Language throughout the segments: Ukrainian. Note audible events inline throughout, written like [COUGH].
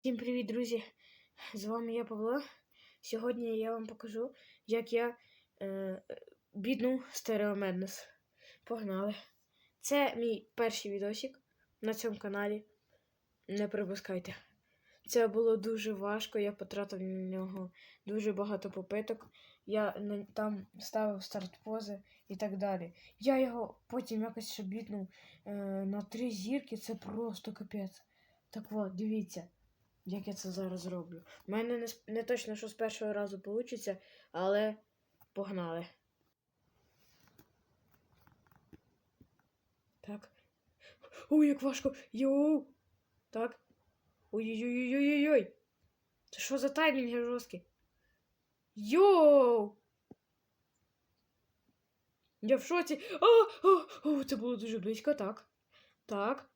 Всім привіт, друзі! З вами я Павло. Сьогодні я вам покажу, як я е, бідну Madness. Погнали! Це мій перший відосик на цьому каналі. Не пропускайте. Це було дуже важко, я потратив на нього дуже багато попиток. Я там ставив старт-пози і так далі. Я його потім якось ще біднув е, на три зірки, це просто капець. Так от, дивіться як я це зараз роблю. У мене не, не точно, що з першого разу вийде, але погнали. Так. Ой, як важко. Йоу. Так. Ой-ой-ой-ой-ой-ой. Це що за таймінги жорсткі? Йоу! Я в шоці. А, а, о, це було дуже близько, так. Так.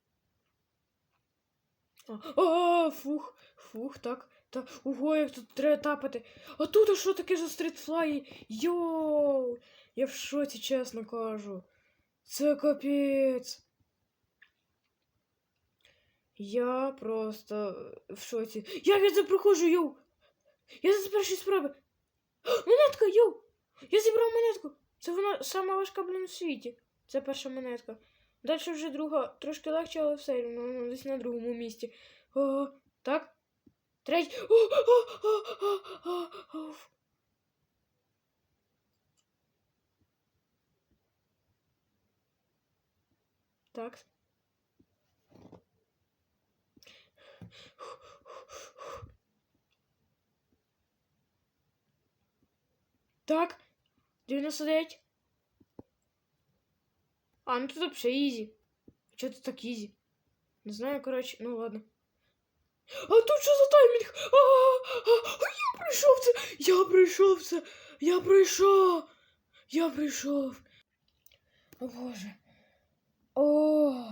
А, фух, фух, так. Та, ого, як тут треба тапати. А тут а що таке за стрітфлаї? Йоу! Я в шоці, чесно кажу. Це капець. Я просто в шоці. Як я це проходжу, йоу! Я за першої спроби. [GASPS] Монетка, йоу! Я зібрав монетку. Це вона сама важка, блін, в світі. Це перша монетка. Далі вже друга трошки легше, але все ну, десь на другому місці. О, так. Третій. О, о, о, о, о, о. Так. Так. 99. А, ну тут вообще ізі. Чого тут так ізі? Не знаю, коротше, ну ладно. А тут що за таймінг? А, а, а, я прийшов це! Я прийшов це! Я прийшов! Я прийшов! О боже. О!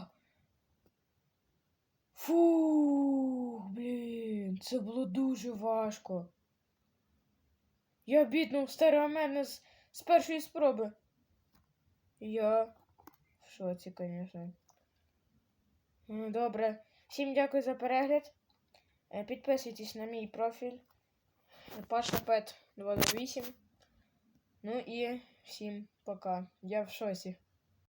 Фу, блін, це було дуже важко. Я біднув стереомене з, з першої спроби. Я в шоці, звісно. Ну, Добре. Всім дякую за перегляд. Е, Підписуйтесь на мій профіль. Пашапет 28. Ну і всім пока. Я в шоці.